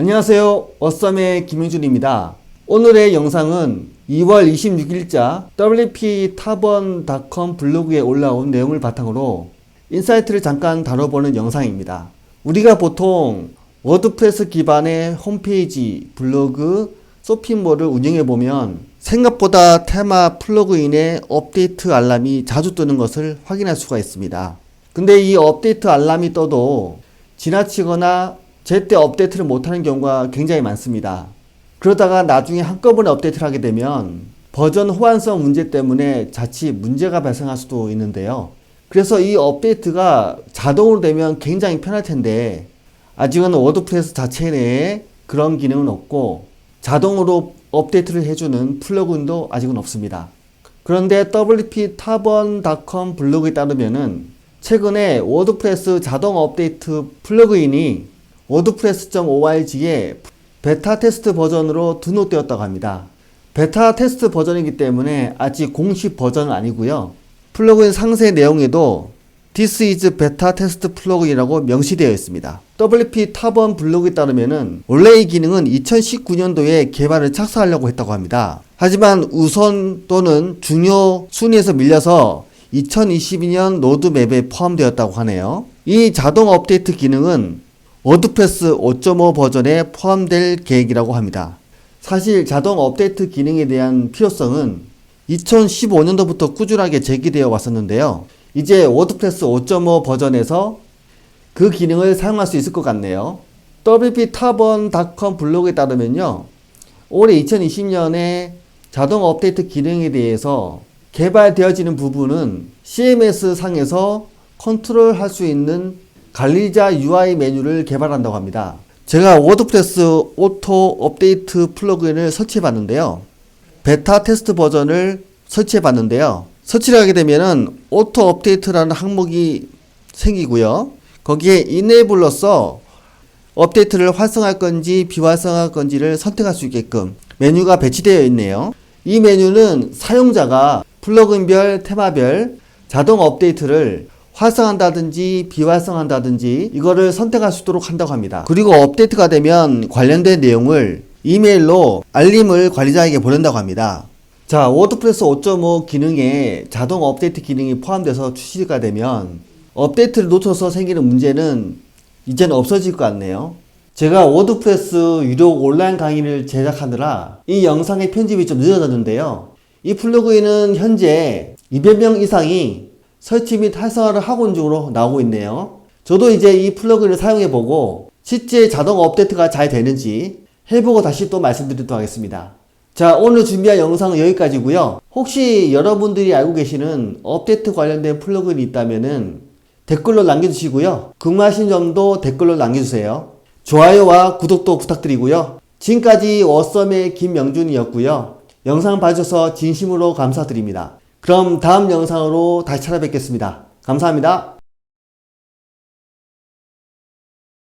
안녕하세요. 어썸의 김영준입니다. 오늘의 영상은 2월 26일자 wp타번.com 블로그에 올라온 내용을 바탕으로 인사이트를 잠깐 다뤄보는 영상입니다. 우리가 보통 워드프레스 기반의 홈페이지, 블로그, 쇼핑몰을 운영해 보면 생각보다 테마 플러그인의 업데이트 알람이 자주 뜨는 것을 확인할 수가 있습니다. 근데 이 업데이트 알람이 떠도 지나치거나 제때 업데이트를 못하는 경우가 굉장히 많습니다. 그러다가 나중에 한꺼번에 업데이트를 하게 되면 버전 호환성 문제 때문에 자칫 문제가 발생할 수도 있는데요. 그래서 이 업데이트가 자동으로 되면 굉장히 편할 텐데 아직은 워드프레스 자체 내에 그런 기능은 없고 자동으로 업데이트를 해주는 플러그인도 아직은 없습니다. 그런데 wp타번.com 블로그에 따르면은 최근에 워드프레스 자동 업데이트 플러그인이 wordpress.org에 베타 테스트 버전으로 등록되었다고 합니다. 베타 테스트 버전이기 때문에 아직 공식 버전은 아니고요. 플러그인 상세 내용에도 This is beta test plug인이라고 명시되어 있습니다. WP 타번 블로그에 따르면은 원래 이 기능은 2019년도에 개발을 착수하려고 했다고 합니다. 하지만 우선 또는 중요 순위에서 밀려서 2022년 로드맵에 포함되었다고 하네요. 이 자동 업데이트 기능은 워드프레스 5.5 버전에 포함될 계획이라고 합니다. 사실 자동 업데이트 기능에 대한 필요성은 2015년도부터 꾸준하게 제기되어 왔었는데요. 이제 워드프레스 5.5 버전에서 그 기능을 사용할 수 있을 것 같네요. wp타번.com 블로그에 따르면요. 올해 2020년에 자동 업데이트 기능에 대해서 개발되어지는 부분은 CMS 상에서 컨트롤 할 수 있는 관리자 UI 메뉴를 개발한다고 합니다. 제가 워드프레스 오토 업데이트 플러그인을 설치해 봤는데요. 베타 테스트 버전을 설치해 봤는데요. 설치를 하게 되면은 오토 업데이트라는 항목이 생기고요. 거기에 이네이블러서 업데이트를 활성화할 건지 비활성화할 건지를 선택할 수 있게끔 메뉴가 배치되어 있네요. 이 메뉴는 사용자가 플러그인별, 테마별 자동 업데이트를 활성한다든지 비활성한다든지 이거를 선택할 수 있도록 한다고 합니다. 그리고 업데이트가 되면 관련된 내용을 이메일로 알림을 관리자에게 보낸다고 합니다. 자, 워드프레스 5.5 기능에 자동 업데이트 기능이 포함돼서 출시가 되면 업데이트를 놓쳐서 생기는 문제는 이제는 없어질 것 같네요. 제가 워드프레스 유료 온라인 강의를 제작하느라 이 영상의 편집이 좀 늦어졌는데요. 이 플러그인은 현재 200명 이상이 설치 및 활성화를 있는 중으로 나오고 있네요. 저도 이제 이 플러그인을 사용해보고 실제 자동 업데이트가 잘 되는지 해보고 다시 또 말씀드리도록 하겠습니다. 자, 오늘 준비한 영상은 여기까지고요. 혹시 여러분들이 알고 계시는 업데이트 관련된 플러그인이 있다면은 댓글로 남겨주시고요. 궁금하신 점도 댓글로 남겨주세요. 좋아요와 구독도 부탁드리고요. 지금까지 워썸의 김명준이었고요. 영상 봐주셔서 진심으로 감사드립니다. 그럼 다음 영상으로 다시 찾아뵙겠습니다. 감사합니다.